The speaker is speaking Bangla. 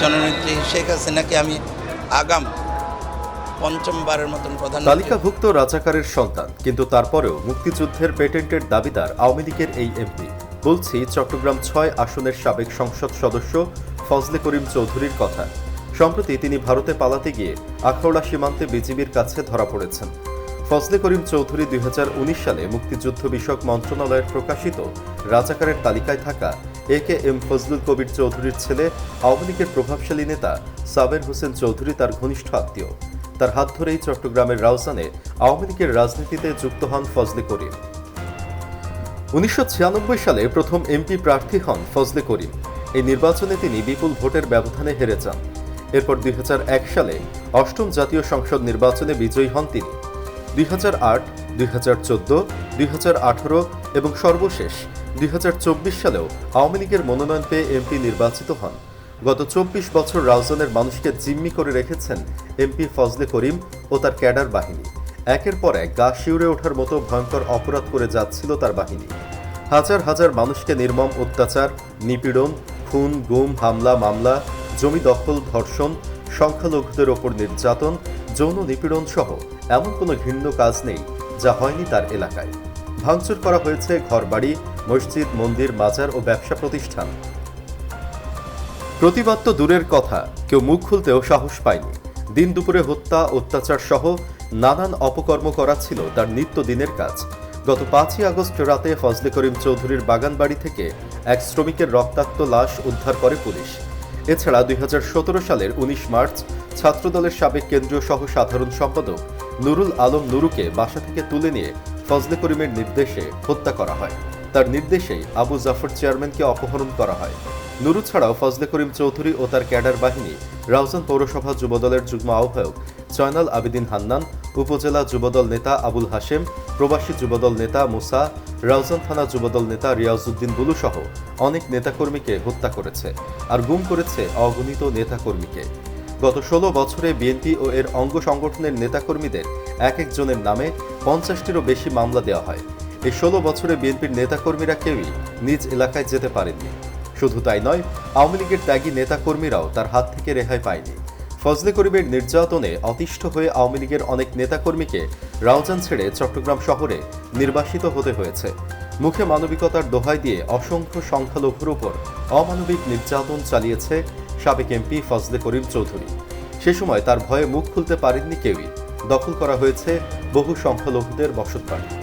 জননেত্রী শেখ হাসিনাকে আমি আগাম পঞ্চমবারের মতন প্রধান তালিকাভুক্ত রাজাকারের সন্তান, কিন্তু তারপরেও মুক্তিযুদ্ধের পেটেন্টের দাবিদার আওয়ামী লীগের এই এমপি। বলছি, চট্টগ্রাম ছয় আসনের সাবেক সংসদ সদস্য ফজলে করিম চৌধুরীর কথা। সম্প্রতি তিনি ভারতে পালাতে গিয়ে আখাউড়া সীমান্তে বিজিবির কাছে ধরা পড়েছেন। ফজলে করিম চৌধুরী দুই হাজার উনিশ সালে মুক্তিযুদ্ধ বিষয়ক মন্ত্রণালয়ের প্রকাশিত রাজাকারের তালিকায় থাকা এ কে এম ফজলুল কবির চৌধুরীর ছেলে, আওয়ামী লীগের প্রভাবশালী নেতা সাবের হোসেন চৌধুরী তার ঘনিষ্ঠ আত্মীয়। তার হাত ধরেই চট্টগ্রামের রাউজানে আওয়ামী লীগের রাজনীতিতে যুক্ত হন ফজলে করিম। উনিশশো সালে প্রথম এমপি প্রার্থী হন ফজলে করিম। এই নির্বাচনে তিনি বিপুল ভোটের ব্যবধানে হেরে যান। এরপর দুই হাজার এক সালে অষ্টম জাতীয় সংসদ নির্বাচনে বিজয়ী হন তিনি। দুই হাজার আট, দুই এবং সর্বশেষ দুই হাজার চব্বিশ সালেও আওয়ামী লীগের মনোনয়ন পেয়ে এমপি নির্বাচিত হন। গত চব্বিশ বছর রাউজানের মানুষকে জিম্মি করে রেখেছেন এমপি ফজলে করিম ও তার ক্যাডার বাহিনী। একের পর এক গা শিউরে ওঠার মতো ভয়ঙ্কর অপরাধ করে যাচ্ছিল তার বাহিনী। হাজার হাজার মানুষকে নির্মম অত্যাচার, নিপীড়ন, খুন, গুম, হামলা, মামলা, জমি দখল, ধর্ষণ, সংখ্যালঘুদের ওপর নির্যাতন, যৌন নিপীড়ন সহ এমন কোনো ঘৃণ্য কাজ নেই যা হয়নি তার এলাকায়। ভাঙচুর করা হয়েছে ঘরবাড়ি, মসজিদ, মন্দির, মাজার ও ব্যবসা প্রতিষ্ঠান। প্রতিবাদ তো দূরের কথা, কেউ মুখ খুলতেও সাহস পায়নি। দিন দুপুরে হত্যা, অত্যাচার সহ নানান অপকর্ম করা ছিল তার নিত্যদিনের কাজ। গত পাঁচই আগস্ট রাতে ফজলে করিম চৌধুরীর বাগানবাড়ি থেকে এক শ্রমিকের রক্তাক্ত লাশ উদ্ধার করে পুলিশ। এছাড়া দুই হাজার সতেরো সালের উনিশ মার্চ ছাত্রদলের সাবেক কেন্দ্রীয় সহ সাধারণ সম্পাদক নুরুল আলম নুরুকে বাসা থেকে তুলে নিয়ে ফজলে করিমের নির্দেশে হত্যা করা হয়। তার নির্দেশেই আবু জাফর চেয়ারম্যানকে অপহরণ করা হয়। নুরু ছাড়াও ফজলে করিম চৌধুরী ও তার ক্যাডার বাহিনী, রাউজান পৌরসভা যুবদলের যুগ্ম আহ্বায়ক জয়নাল আবেদিন হান্নান, উপজেলা যুবদল নেতা আবুল হাশেম, প্রবাসী যুবদল নেতা মুসা, রাউজান থানা যুবদল নেতা রিয়াজউদ্দিন বুলু সহ অনেক নেতাকর্মীকে হত্যা করেছে আর গুম করেছে অগণিত নেতাকর্মীকে। গত ষোলো বছরে বিএনপি ও এর অঙ্গ সংগঠনের নেতাকর্মীদের এক একজনের নামে পঞ্চাশটিরও বেশি মামলা দেওয়া হয়। এই ষোলো বছরে বিএনপির নেতাকর্মীরা কেউই নিজ এলাকায় যেতে পারেননি। শুধু তাই নয়, আওয়ামী লীগের ত্যাগী নেতাকর্মীরাও তার হাত থেকে রেহাই পায়নি। ফজলে করিমের নির্যাতনে অতিষ্ঠ হয়ে আওয়ামী লীগের অনেক নেতাকর্মীকে রাউজান ছেড়ে চট্টগ্রাম শহরে নির্বাসিত হতে হয়েছে। মুখে মানবিকতার দোহাই দিয়ে অসংখ্য সংখ্যালঘুর উপর অমানবিক নির্যাতন চালিয়েছে সাবেক এমপি ফজলে করিম চৌধুরী। সে সময় তার ভয়ে মুখ খুলতে পারেননি কেউই। দখল করা হয়েছে বহু সংখ্যালঘুদের বসতবাড়ি